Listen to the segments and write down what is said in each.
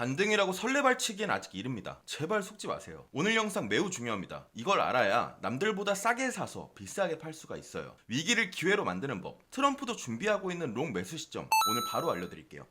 반등이라고 설레발치기엔 아직 이릅니다. 제발 속지 마세요. 오늘 영상 매우 중요합니다. 이걸 알아야 남들보다 싸게 사서 비싸게 팔 수가 있어요. 위기를 기회로 만드는 법. 트럼프도 준비하고 있는 롱 매수 시점 오늘 바로 알려드릴게요.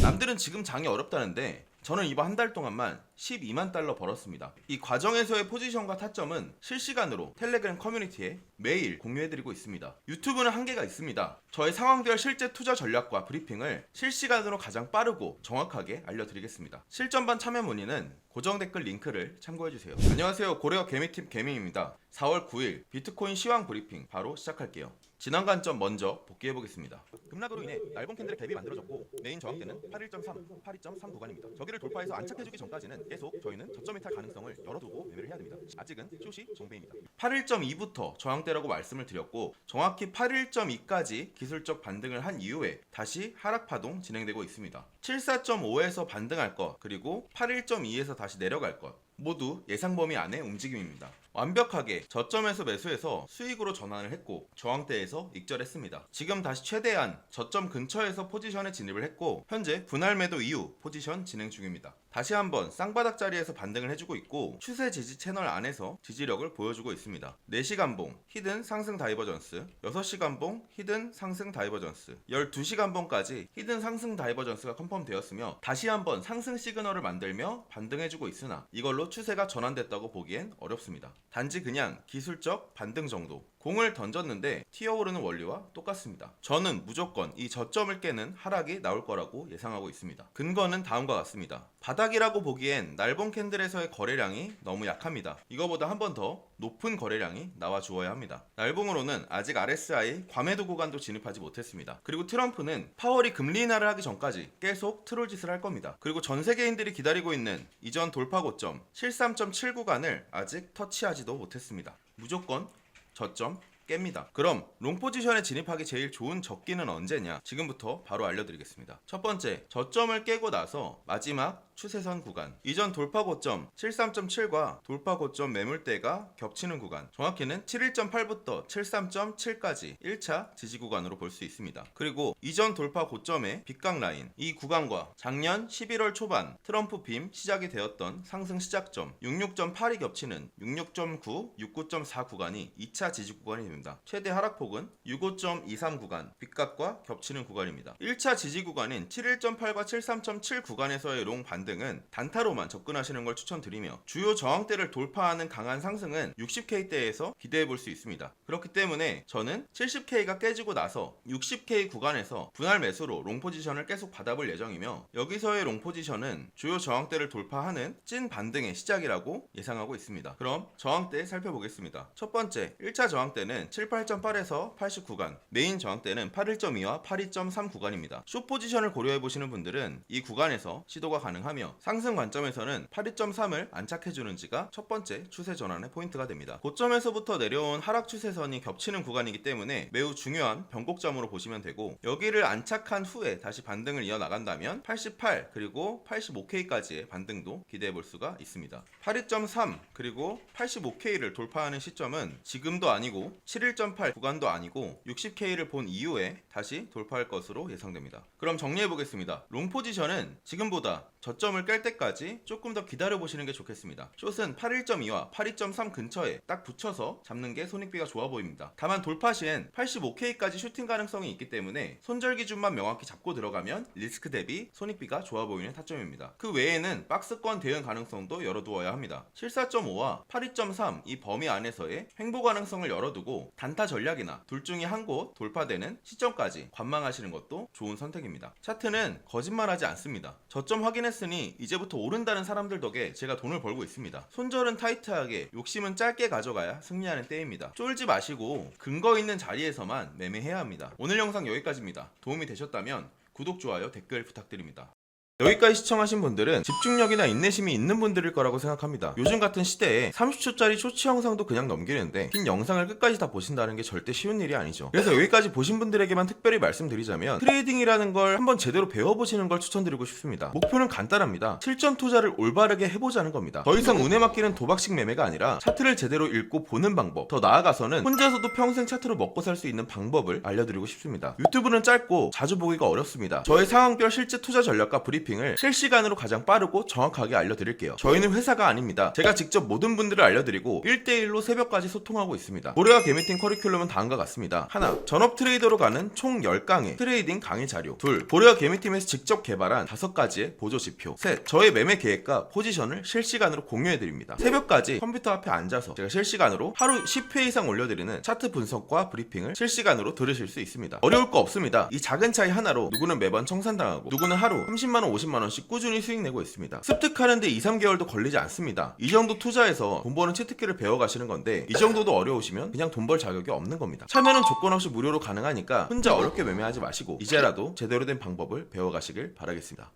남들은 지금 장이 어렵다는데 저는 이번 한 달 동안만 12만 달러 벌었습니다. 이 과정에서의 포지션과 타점은 실시간으로 텔레그램 커뮤니티에 매일 공유해드리고 있습니다. 유튜브는 한계가 있습니다. 저의 상황별 실제 투자 전략과 브리핑을 실시간으로 가장 빠르고 정확하게 알려드리겠습니다. 실전반 참여 문의는 고정 댓글 링크를 참고해주세요. 안녕하세요. 고래어 개미팀 개미입니다. 4월 9일 비트코인 시황 브리핑 바로 시작할게요. 지난 관점 먼저 복귀해 보겠습니다. 급락으로 인해 얇은 캔들의 갭이 만들어졌고 메인 저항대는 81.3, 82.3 구간입니다. 저기를 돌파해서 안착해주기 전까지는 계속 저희는 저점에 탈 가능성을 열어두고 매매를 해야 됩니다. 아직은 쇼시 정배입니다. 81.2부터 저항대라고 말씀을 드렸고 정확히 81.2까지 기술적 반등을 한 이후에 다시 하락 파동 진행되고 있습니다. 74.5에서 반등할 것 그리고 81.2에서 다시 내려갈 것 모두 예상 범위 안의 움직임입니다. 완벽하게 저점에서 매수해서 수익으로 전환을 했고 저항대에서 익절했습니다. 지금 다시 최대한 저점 근처에서 포지션에 진입을 했고 현재 분할 매도 이후 포지션 진행 중입니다. 다시 한번 쌍바닥 자리에서 반등을 해주고 있고 추세 지지 채널 안에서 지지력을 보여주고 있습니다. 4시간 봉 히든 상승 다이버전스, 6시간 봉 히든 상승 다이버전스, 12시간 봉까지 히든 상승 다이버전스가 컨펌되었으며 다시 한번 상승 시그널을 만들며 반등해주고 있으나 이걸로 추세가 전환됐다고 보기엔 어렵습니다. 단지 그냥 기술적 반등 정도. 공을 던졌는데 튀어오르는 원리와 똑같습니다. 저는 무조건 이 저점을 깨는 하락이 나올 거라고 예상하고 있습니다. 근거는 다음과 같습니다. 바닥이라고 보기엔 날봉 캔들에서의 거래량이 너무 약합니다. 이거보다 한 번 더 높은 거래량이 나와 주어야 합니다. 날봉으로는 아직 RSI 과매도 구간도 진입하지 못했습니다. 그리고 트럼프는 파월이 금리 인하를 하기 전까지 계속 트롤 짓을 할 겁니다. 그리고 전 세계인들이 기다리고 있는 이전 돌파 고점 73.7 구간을 아직 터치하지도 못했습니다. 무조건 저점 깹니다. 그럼 롱 포지션에 진입하기 제일 좋은 적기는 언제냐? 지금부터 바로 알려드리겠습니다. 첫 번째, 저점을 깨고 나서 마지막 추세선 구간. 이전 돌파 고점 73.7과 돌파 고점 매물대가 겹치는 구간. 정확히는 71.8부터 73.7까지 1차 지지 구간으로 볼 수 있습니다. 그리고 이전 돌파 고점의 빗각 라인. 이 구간과 작년 11월 초반 트럼프 빔 시작이 되었던 상승 시작점 66.8이 겹치는 66.9, 69.4 구간이 2차 지지 구간이 됩니다. 최대 하락폭은 65.23 구간, 빗각과 겹치는 구간입니다. 1차 지지 구간인 71.8과 73.7 구간에서의 롱 반 등은 단타로만 접근하시는 걸 추천드리며 주요 저항대를 돌파하는 강한 상승은 60K대에서 기대해 볼 수 있습니다. 그렇기 때문에 저는 70K가 깨지고 나서 60K 구간에서 분할 매수로 롱 포지션을 계속 받아볼 예정이며 여기서의 롱 포지션은 주요 저항대를 돌파하는 찐 반등의 시작이라고 예상하고 있습니다. 그럼 저항대 살펴보겠습니다. 첫 번째 1차 저항대는 78.8에서 80 구간, 메인 저항대는 81.2와 82.3 구간입니다. 숏 포지션을 고려해 보시는 분들은 이 구간에서 시도가 가능 하며 상승 관점에서는 82.3을 안착해 주는지가 첫 번째 추세 전환의 포인트가 됩니다. 고점에서부터 내려온 하락 추세선이 겹치는 구간이기 때문에 매우 중요한 변곡점으로 보시면 되고 여기를 안착한 후에 다시 반등을 이어 나간다면 88 그리고 85K까지의 반등도 기대해 볼 수가 있습니다. 82.3 그리고 85K를 돌파하는 시점은 지금도 아니고 71.8 구간도 아니고 60K를 본 이후에 다시 돌파할 것으로 예상됩니다. 그럼 정리해 보겠습니다. 롱 포지션은 지금보다 저점 을 깰 때까지 조금 더 기다려 보시는 게 좋겠습니다. 숏은 81.2와 82.3 근처에 딱 붙여서 잡는 게 손익비가 좋아 보입니다. 다만 돌파 시엔 85K까지 슈팅 가능성이 있기 때문에 손절 기준만 명확히 잡고 들어가면 리스크 대비 손익비가 좋아 보이는 타점입니다. 그 외에는 박스권 대응 가능성도 열어두어야 합니다. 74.5와 82.3 이 범위 안에서의 횡보 가능성을 열어두고 단타 전략이나 둘 중에 한 곳 돌파되는 시점까지 관망하시는 것도 좋은 선택입니다. 차트는 거짓말하지 않습니다. 저점 확인했으니 이제부터 오른다는 사람들 덕에 제가 돈을 벌고 있습니다. 손절은 타이트하게, 욕심은 짧게 가져가야 승리하는 때입니다. 쫄지 마시고 근거 있는 자리에서만 매매해야 합니다. 오늘 영상 여기까지입니다. 도움이 되셨다면 구독, 좋아요, 댓글 부탁드립니다. 여기까지 시청하신 분들은 집중력이나 인내심이 있는 분들일 거라고 생각합니다. 요즘 같은 시대에 30초짜리 쇼츠 영상도 그냥 넘기는데 긴 영상을 끝까지 다 보신다는 게 절대 쉬운 일이 아니죠. 그래서 여기까지 보신 분들에게만 특별히 말씀드리자면 트레이딩이라는 걸 한번 제대로 배워보시는 걸 추천드리고 싶습니다. 목표는 간단합니다. 실전 투자를 올바르게 해보자는 겁니다. 더 이상 운에 맡기는 도박식 매매가 아니라 차트를 제대로 읽고 보는 방법, 더 나아가서는 혼자서도 평생 차트로 먹고 살 수 있는 방법을 알려드리고 싶습니다. 유튜브는 짧고 자주 보기가 어렵습니다. 저의 상황별 실제 투자 전략과 브리핑 브리핑을 실시간으로 가장 빠르고 정확하게 알려드릴게요. 저희는 회사가 아닙니다. 제가 직접 모든 분들을 알려드리고 1대1로 새벽까지 소통하고 있습니다. 고려와 개미팅 커리큘럼은 다음과 같습니다. 하나, 전업 트레이더로 가는 총 10강의 트레이딩 강의 자료. 둘, 고려와 개미팀에서 직접 개발한 5가지의 보조 지표. 셋, 저의 매매 계획과 포지션을 실시간으로 공유해드립니다. 새벽까지 컴퓨터 앞에 앉아서 제가 실시간으로 하루 10회 이상 올려드리는 차트 분석과 브리핑을 실시간으로 들으실 수 있습니다. 어려울 거 없습니다. 이 작은 차이 하나로 누구는 매번 청산당하고 누구는 하루 30만원, 50만원씩 꾸준히 수익 내고 있습니다. 습득하는데 2, 3개월도 걸리지 않습니다. 이 정도 투자해서 돈 버는 치트키를 배워가시는 건데 이 정도도 어려우시면 그냥 돈 벌 자격이 없는 겁니다. 참여는 조건 없이 무료로 가능하니까 혼자 어렵게 매매하지 마시고 이제라도 제대로 된 방법을 배워가시길 바라겠습니다.